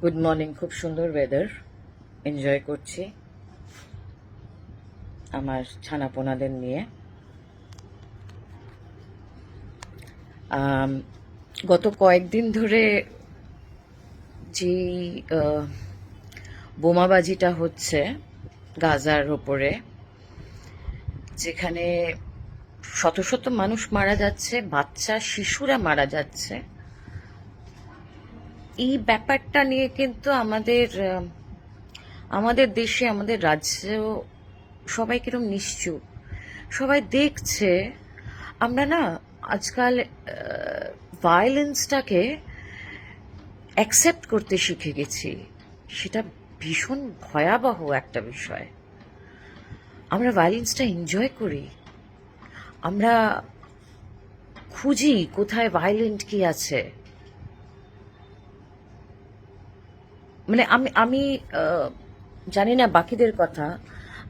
Good morning খুব সুন্দর weather enjoy করছি আমার ছানাপোনাদের নিয়ে। গত কয়েকদিন ধরে যে বোমাবাজিটা হচ্ছে গাজার ওপরে, যেখানে শত শত মানুষ মারা যাচ্ছে, বাচ্চা, শিশুরা মারা যাচ্ছে এই ব্যাপারটা নিয়ে কিন্তু আমাদের আমাদের দেশে, আমাদের রাজ্যে সবাই কিরম নিশ্চুপ। সবাই দেখছে, আমরা না আজকাল ভায়োলেন্সটাকে অ্যাকসেপ্ট করতে শিখে গেছি। সেটা ভীষণ ভয়াবহ একটা বিষয়। আমরা ভায়োলেন্সটা এনজয় করি। আমরা খুঁজি কোথায় ভায়োলেন্ট কি আছে। মানে আমি আমি জানি না বাকিদের কথা।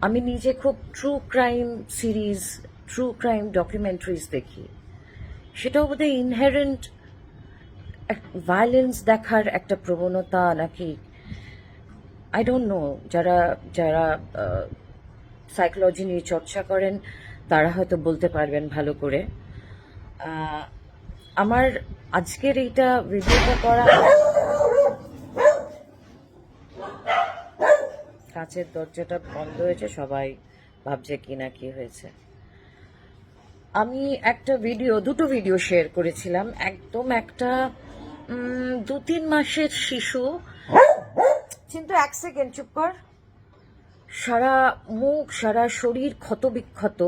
আমি নিজে খুব true crime series true crime documentaries দেখি। সেটাও বোধহয় ইনহেরেন্ট ভায়োলেন্স দেখার একটা প্রবণতা নাকি আই ডোন্ট নো যারা যারা সাইকোলজি নিয়ে চর্চা করেন, তারা হয়তো বলতে পারবেন ভালো করে। আমার আজকের এইটা ভিডিওটা করা কাঁচের দরজাটা বন্ধ হয়েছে, সবাই ভাবছে কি না কি হয়েছে। আমি একটা ভিডিও দুটো ভিডিও শেয়ার করেছিলাম। একদম একটা দু তিন মাসের শিশু। কিন্তু এক সেকেন্ড চুপ কর। সারা মুখ, সারা শরীর ক্ষত বিক্ষত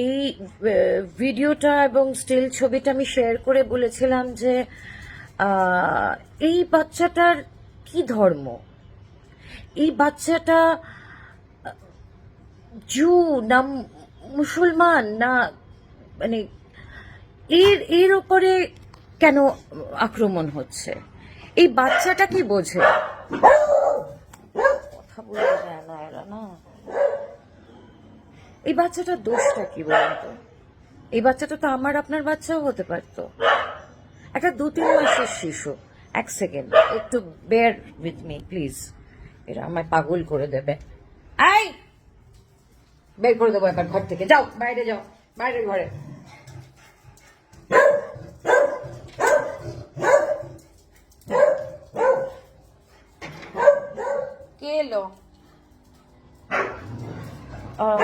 এই ভিডিওটা এবং স্টিল ছবিটা আমি শেয়ার করে বলেছিলাম যে এই বাচ্চাটার কি ধর্ম? এই বাচ্চাটা জু না মুসলমান না মানে এর এর ওপরে কেন আক্রমণ হচ্ছে? এই বাচ্চাটা কি বোঝে? কথা বলতে যায় না এরা না? এই বাচ্চাটার দোষটা কি বলুন তো? এই বাচ্চাটা তো আমার আপনার বাচ্চাও হতে পারতো। একটা দু তিন মাসের শিশু এক সেকেন্ড একটু বেয়ার উইথ মি প্লিজ এরা আমায় পাগল করে দেবে। আই বের করে দেবো এবার ঘর থেকে। যাও বাইরে যাও বাইরে ঘরে। কে এলো? I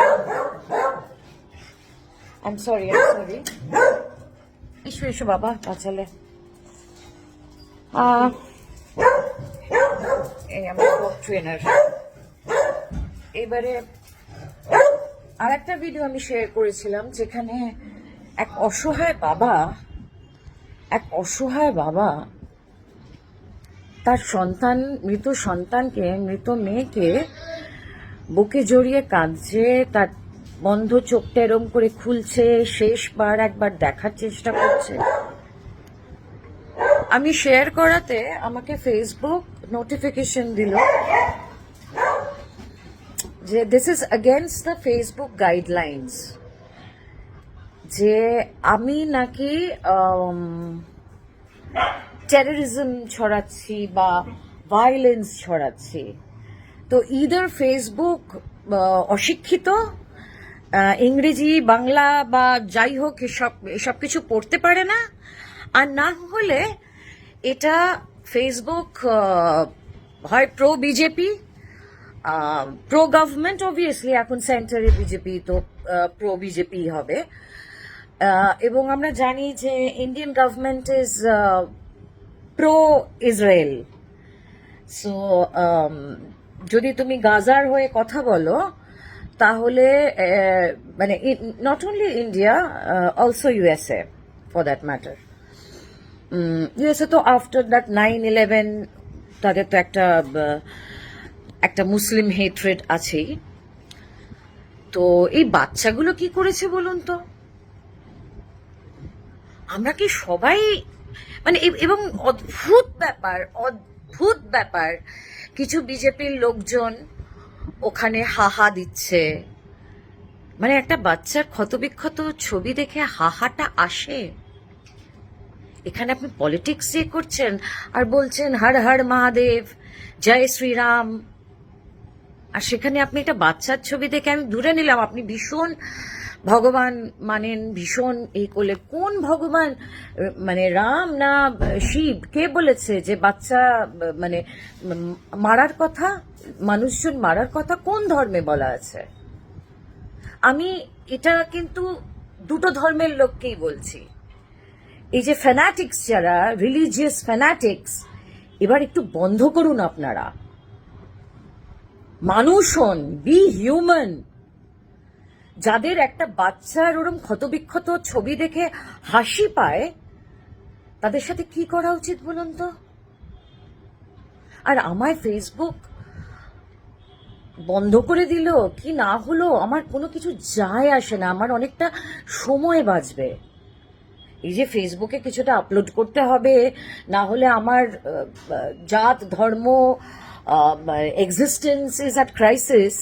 am sorry I sorry এসো এসো বাবা। বাঁচালে। আহ, এই আমার ট্রেনার এবারে আর একটা ভিডিও আমি শেয়ার করেছিলাম যেখানে এক অসহায় বাবা, এক অসহায় বাবা তার সন্তান, মৃত সন্তানকে, মৃত মেয়েকে বুকে জড়িয়ে কাঁদছে, তার বন্ধ চোখটা এরম করে খুলছে, শেষবার একবার দেখার চেষ্টা করছে। আমি শেয়ার করাতে আমাকে ফেসবুক নোটিফিকেশন দিল যে this is against the Facebook guidelines যে আমি নাকি টেররিজম ছড়াচ্ছি বা ভায়োলেন্স ছড়াচ্ছি। তো ইদার ফেসবুক অশিক্ষিত ইংরেজি, বাংলা বা যাই হোক, এসব এসব কিছু পড়তে পারে না। আর না হলে এটা ফেসবুক হয় pro BJP pro government obviously এখন সেন্টারে বিজেপি তো প্রো বিজেপি হবে। এবং আমরা জানি যে Indian government is pro Israel so যদি তুমি গাজার হয়ে কথা বলো, তাহলে মানে not only India also USA for that matter USA তো আফটার দ্যাট নাইন ইলেভেন তাদের তো একটা একটা মুসলিম হেট্রেড আছেই। তো এই বাচ্চাগুলো কি করেছে বলুন তো? আমরা কি সবাই মানে এবং অদ্ভুত ব্যাপার অদ্ভুত ব্যাপার। কিছু বিজেপির লোকজন ওখানে হাহা দিচ্ছে। মানে একটা বাচ্চার ক্ষতবিক্ষত ছবি দেখে হাহাটা আসে। এখানে আপনি পলিটিক্স যে করছেন আর বলছেন, হর হর মহাদেব, জয় শ্রীরাম। আর সেখানে আপনি একটা বাচ্চার ছবি দেখে আমি দূরে নিলাম। আপনি ভীষণ ভগবান মানেন, ভীষণ এই করলে। কোন ভগবান মানে রাম না শিব, কে বলেছে যে বাচ্চা মানে মারার কথা, মানুষজন মারার কথা কোন ধর্মে বলা আছে? আমি এটা কিন্তু দুটো ধর্মের লোককেই বলছি। এই যে ফ্যানাটিক্স যারা রিলিজিয়াস ফ্যানাটিক্স এবার একটু বন্ধ করুন আপনারা। মানুষ হন বি হিউম্যান যাদের একটা বাচ্চার ওরম ক্ষতবিক্ষত ছবি দেখে হাসি পায়, তাদের সাথে কি করা উচিত বলুন তো? আর আমায় ফেসবুক বন্ধ করে দিল, কি না হলো, আমার কোনো কিছু যায় আসে না, আমার অনেকটা সময় বাঁচবে। এই যে ফেসবুকে কিছুটা আপলোড করতে হবে, না হলে আমার জাত, ধর্ম এক্সিস্টেন্স ইজ অ্যাট ক্রাইসিস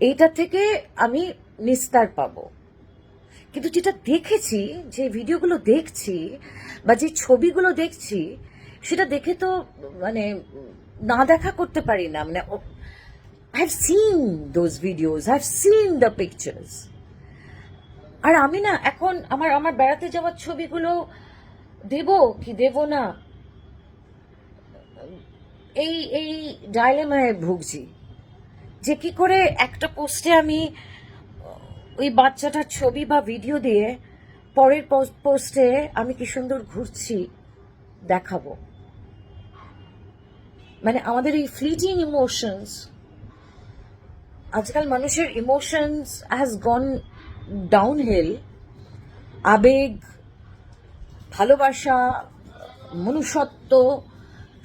এইটা থেকে আমি নিস্তার পাবো। কিন্তু যেটা দেখেছি, যে ভিডিওগুলো দেখছি বা যে ছবিগুলো দেখছি, সেটা দেখে তো মানে না দেখা করতে পারি না। মানে I have seen those videos I have seen the pictures আর আমি না এখন আমার আমার বেড়াতে যাওয়ার ছবিগুলো দেব কি দেব না? এই এই ডায়লেমায় ভুগছি। যে কি করে একটা পোস্টে আমি, ওই বাচ্চাটার ছবি বা ভিডিও দিয়ে পরের পোস্টে আমি কি সুন্দর ঘুরছি দেখাবো। মানে আমাদের এই ফ্লিটিং ইমোশনস আজকাল মানুষের ইমোশনস হ্যাজ গন ডাউনহিল আবেগ, ভালোবাসা, মনুষ্যত্ব,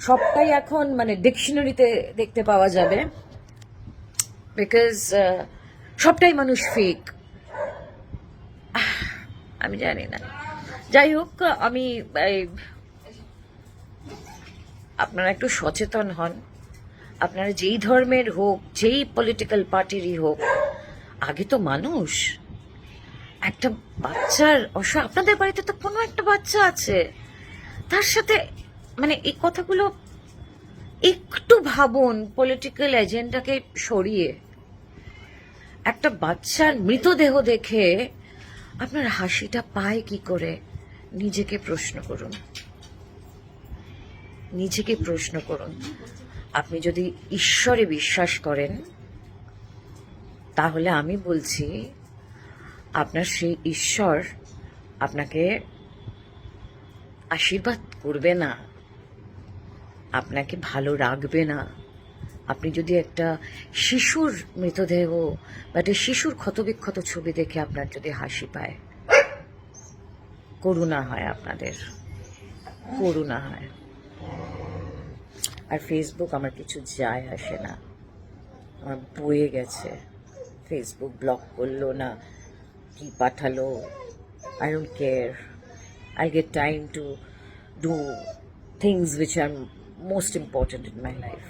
সবটাই এখন মানে ডিকশনারিতে দেখতে পাওয়া যাবে। বিকজ সবটাই মানুষ ফেক আমি জানি না। যাই হোক, আমি আপনারা একটু সচেতন হন। আপনারা যেই ধর্মের হোক, যেই পলিটিক্যাল পার্টিরই হোক, আগে তো মানুষ। একটা বাচ্চার অস আপনাদের বাড়িতে তো কোনো একটা বাচ্চা আছে। তার সাথে মানে এই কথাগুলো একটু ভাবুন পলিটিক্যাল এজেন্ডাকে সরিয়ে। একটা বাচ্চার মৃতদেহ দেখে আপনার হাসিটা পায় কি করে? নিজেকে প্রশ্ন করুন। নিজেকে প্রশ্ন করুন। আপনি যদি ঈশ্বরে বিশ্বাস করেন, তাহলে আমি বলছি আপনার সেই ঈশ্বর আপনাকে আশীর্বাদ করবে না, আপনাকে ভালো রাখবে না। আপনি যদি একটা শিশুর মৃতদেহ বা একটা শিশুর ক্ষতবিক্ষত ছবি দেখে আপনার যদি হাসি পায়, করুণা হয় আপনাদের, করুণা হয়। আর ফেসবুক আমার কিছু যায় আসে না, আমার বয়ে গেছে। ফেসবুক ব্লক করল না। কি পাঠালো I don't care I get time to do things which are most important in my life